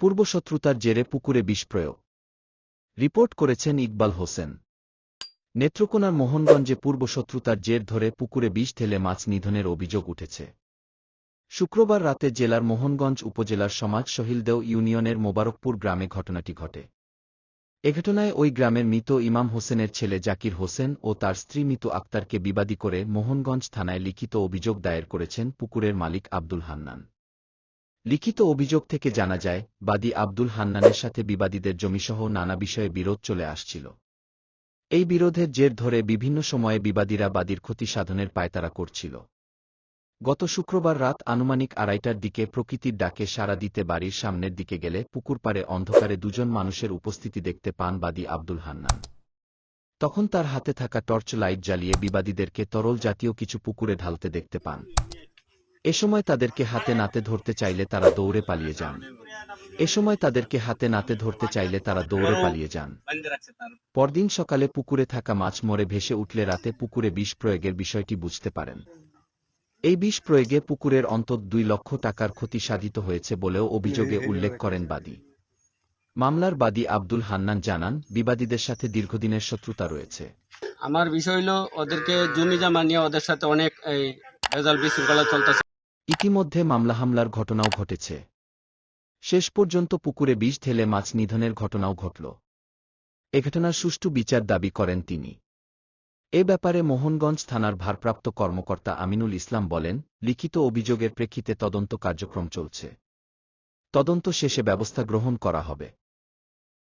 পূর্বশত্রুতার জেরে পুকুরে বিষ প্রয়োগ রিপোর্ট করেছেন ইকবাল হোসেন। নেত্রকোনার মোহনগঞ্জে পূর্বশত্রুতার জের ধরে পুকুরে বিষ ঢেলে মাছ নিধনের অভিযোগ উঠেছে। শুক্রবার রাতে জেলার মোহনগঞ্জ উপজেলার সমাজ শহিলদেও ইউনিয়নের মোবারকপুর গ্রামে ঘটনাটি ঘটে। এ ঘটনায় ওই গ্রামের মৃত ইমাম হোসেনের ছেলে জাকির হোসেন ও তার স্ত্রী মৃত আক্তারকে বিবাদী করে মোহনগঞ্জ থানায় লিখিত অভিযোগ দায়ের করেছেন পুকুরের মালিক আব্দুল হান্নান। লিখিত অভিযোগ থেকে জানা যায়, বাদী আব্দুল হান্নানের সাথে বিবাদীদের জমিসহ নানা বিষয়ে বিরোধ চলে আসছিল। এই বিরোধের জের ধরে বিভিন্ন সময়ে বিবাদীরা বাদীর ক্ষতি সাধনের পায়তারা করছিল। গত শুক্রবার রাত আনুমানিক আড়াইটার দিকে প্রকৃতির ডাকে সাড়া দিতে বাড়ির সামনের দিকে গেলে পুকুর পাড়ে অন্ধকারে দুজন মানুষের উপস্থিতি দেখতে পান বাদী আব্দুল হান্নান। তখন তার হাতে থাকা টর্চ লাইট জ্বালিয়ে বিবাদীদেরকে তরল জাতীয় কিছু পুকুরে ঢালতে দেখতে পান। এ সময় তাদেরকে হাতে নাতে ধরতে চাইলে তারা দৌড়ে পালিয়ে যান। এ সময় তাদেরকে হাতে নাতে ধরতে চাইলে তারা দৌড়ে পালিয়ে যান। পরদিন সকালে পুকুরে থাকা মাছ মরে ভেসে উঠলে রাতে পুকুরে বিষ প্রয়োগের বিষয়টি বুঝতে পারেন। এই বিষ প্রয়োগে পুকুরের অন্তত দুই লক্ষ টাকার ক্ষতি সাধিত হয়েছে বলেও অভিযোগে উল্লেখ করেন বাদী। মামলার বাদী আব্দুল হান্নান জানান, বিবাদীদের সাথে দীর্ঘদিনের শত্রুতা রয়েছে। আমার বিষয় হলো ওদেরকে জমি জমা নিয়ে ওদের সাথে অনেক এই বিশৃঙ্খলা চলতেছে। ইতিমধ্যে মামলা হামলার ঘটনাও ঘটেছে। শেষ পর্যন্ত পুকুরে বিষ ঢেলে মাছ নিধনের ঘটনাও ঘটল। এ ঘটনার সুষ্ঠু বিচার দাবি করেন তিনি। এ ব্যাপারে মোহনগঞ্জ থানার ভারপ্রাপ্ত কর্মকর্তা আমিনুল ইসলাম বলেন, লিখিত অভিযোগের প্রেক্ষিতে তদন্ত কার্যক্রম চলছে। তদন্ত শেষে ব্যবস্থা গ্রহণ করা হবে।